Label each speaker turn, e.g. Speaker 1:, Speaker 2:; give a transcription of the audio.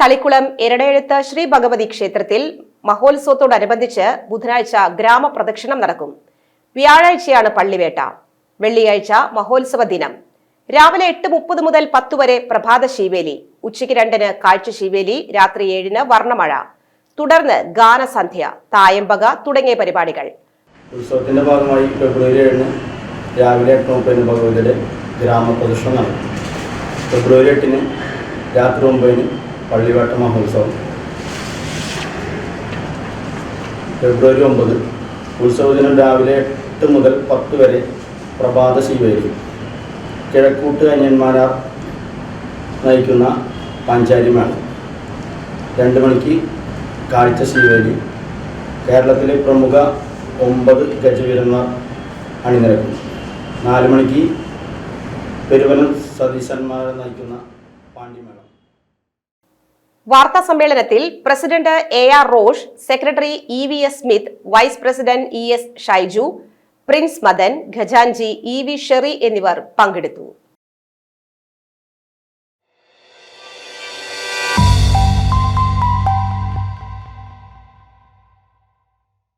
Speaker 1: തളിക്കുളം എരടയെഴുത്ത് ശ്രീ ഭഗവതി ക്ഷേത്രത്തിൽ മഹോത്സവത്തോടനുബന്ധിച്ച് ബുധനാഴ്ച ഗ്രാമപ്രദക്ഷിണം നടക്കും. വ്യാഴാഴ്ചയാണ് പള്ളിവേട്ട. വെള്ളിയാഴ്ച മഹോത്സവ ദിനം. രാവിലെ എട്ട് മുപ്പത് മുതൽ പത്ത് വരെ പ്രഭാത ശീവേലി. ഉച്ചയ്ക്ക് രണ്ടിന് കാഴ്ച ശീവേലി രാത്രി ഏഴിന് വർണമഴ. തുടർന്ന് ഗാനസന്ധ്യ തായമ്പക തുടങ്ങിയ പരിപാടികൾ.
Speaker 2: ഉത്സവത്തിന്റെ ഭാഗമായി ഫെബ്രുവരി ഏഴിന് രാവിലെ എട്ട് മുപ്പതിന് ഭഗവതിയുടെ ഗ്രാമപ്രദക്ഷിണം നടക്കും. ഫെബ്രുവരി എട്ടിന് രാത്രി ഒമ്പതിന് പള്ളിവേട്ട മഹോത്സവം. ഫെബ്രുവരി ഒമ്പത് ഉത്സവദിനം രാവിലെ എട്ട് മുതൽ പത്ത് വരെ പ്രഭാത ശിവരി കിഴക്കൂട്ട് അന്യന്മാരാർ നയിക്കുന്ന പാഞ്ചാരി മേള രണ്ട് മണിക്ക് കാഴ്ച ശിവരി കേരളത്തിലെ പ്രമുഖ ഒമ്പത് ഗജവീരന്മാർ അണിനിരക്കും നാല് മണിക്ക് പെരുവനം സതീശന്മാരെ നയിക്കുന്ന പാണ്ഡിമേളം
Speaker 1: വാർത്താ സമ്മേളനത്തിൽ president A R Rosh secretary E V S Smith vice president E S Shaiju Prince Madan ഖജാൻജി E V Sherry എന്നിവർ പങ്കെടുത്തു.